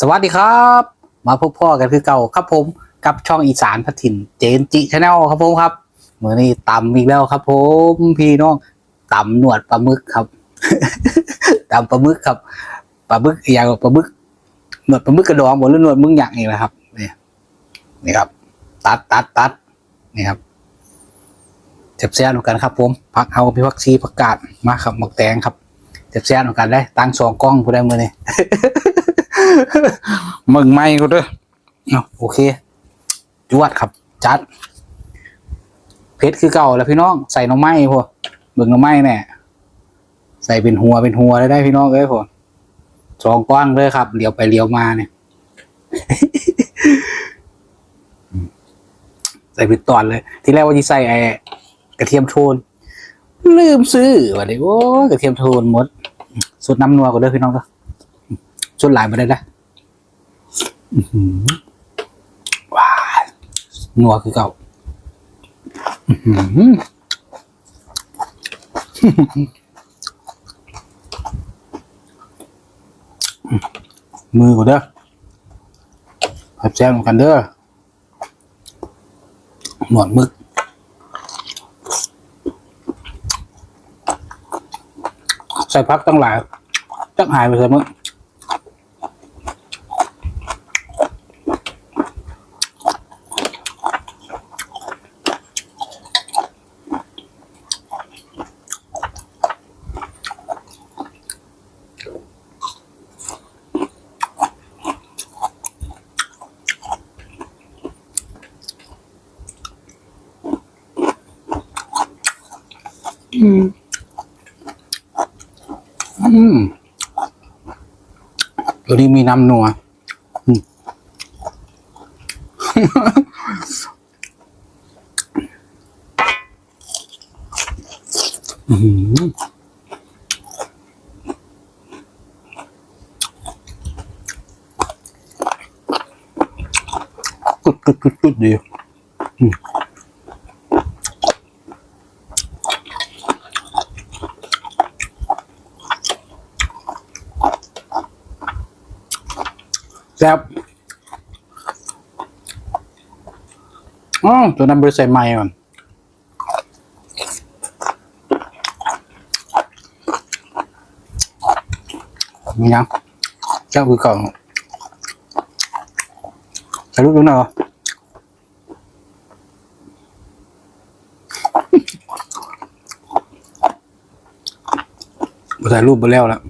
สวัสดีครับ มาพบพ่อกันคือเก่าครับผมกับช่องอีสานพัทินเจนจิชาแนลครับผมครับเมื่อนี้ตำอีกแล้วครับผมพี่น้องตำหนวดปลาหมึกครับตำปลาหมึกครับปลาหมึกอย่างปลาหมึกหนวดปลาหมึกกระดองบนหรือหนวดมึงอย่างนี้นะครับนี่นี่ครับ ตัดตัดตัดนี่ครับเจ็บแซ่บเหมือนกันครับ ผมผักเฮาพี่พักชีผักกาดมาครับหมกแตงครับเจ็บแซ่บเหมือนกันได้ตั้งสองกล้องผู้ได้มือนี่ มึงไม่ก็เด้อโอเค จวดครับ จัด เพชรคือเก่าแล้วพี่น้อง ใส่น่อไม้พวกเบิ่งน่อไม้แน่ใส่เป็นหัวเป็นหัวได้ได้พี่น้องเอ้ยพวกสองก้อนเลยครับเลี้ยวไปเลี้ยวมาเนี่ย ใส่เป็นตอนเลย ที่แรกว่าจะใส่ไอ้กระเทียมโทน ลืมซื้อวะเดี๋ยวโอ้กระเทียมโทนหมดสุดน้ำนัวก็เด้อพี่น้องก็ สุดหลายมาได้ละว้านัวคือเก่ามือกูเด้อผัดแซ่บเหมือนกันเด้อหนวดมึกใส่พักตั้งหลายจักหายไปเลยมึงอื ตัวนี้มีน้ำนัวกุดกุดกุดกุดดีอืม แซ่บอ๋อตัวนั้นบริใส่ไม้ก่อนมียังเจ้าคือก่อนใส่ลูกดูหน่อยใส่รูปไปแล้วแล้ว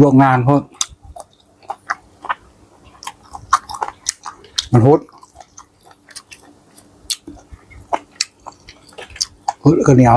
ลวกงานเพราะมันฮดฮดก็เหนียว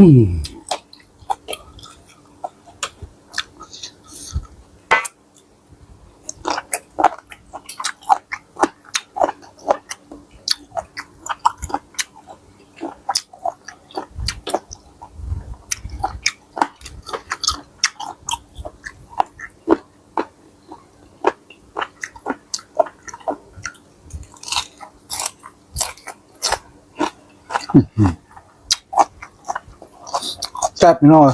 อื ซ่บพี่น้อง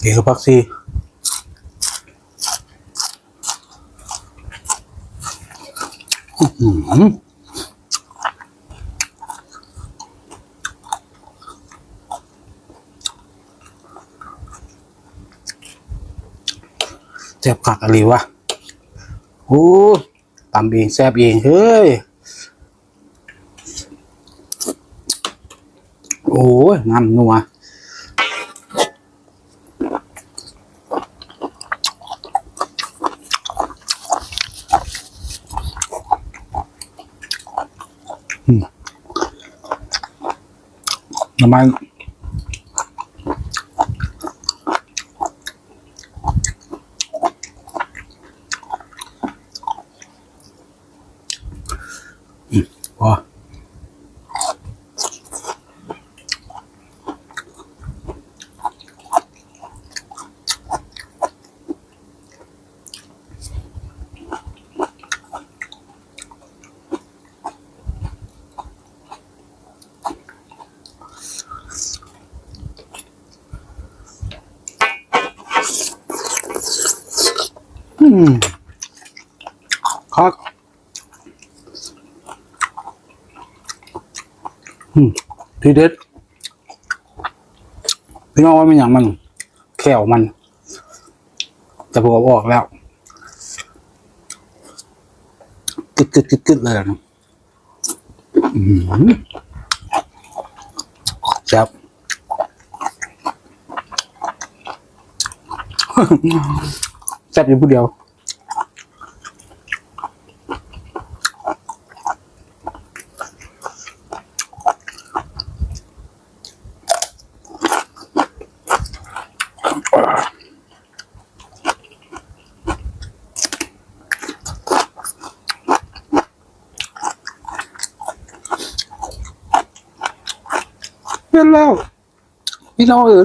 เดี๋ยวพักซีอื้อหือแซ่บคักอะไรวะโอ้ ตำเองแซ่บเองเฮ้ยโอ้ยน้ำนัวอืมน้ำมัน อืมพออืมครับอืม ทีเด็ดพี่น้องว่ามันอย่างมัน แขวมัน จะบอกออกแล้วกึดกึดกึดกึดเลยนะอืมแซ่บแซ่บอยู่ผู้เดียว เป็นแล้วพี่น้องเออ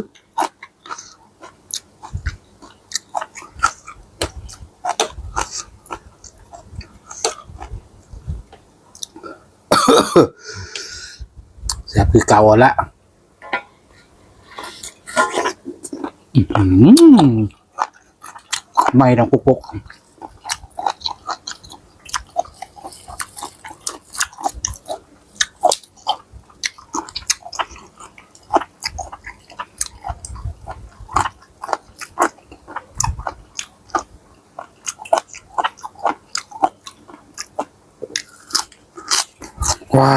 แซ่บคือเก่าละไม่ต้องปุกปุก ว้า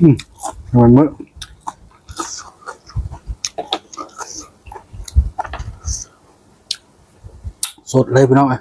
อืมมันมือสดเลยพี่น้องไอ้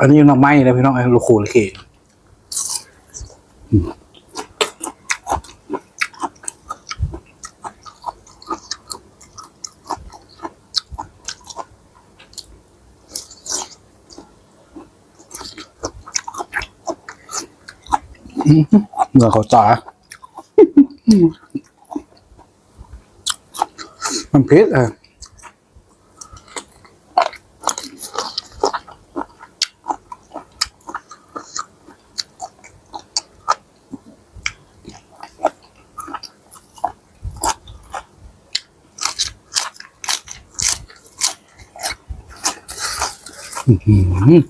อันนี้ยังน้ำไม้เลยพี่น้องไอ้ลูกโคลเคเหงื่อเขาจ่ามันเผ็ดอะ อื้อหือ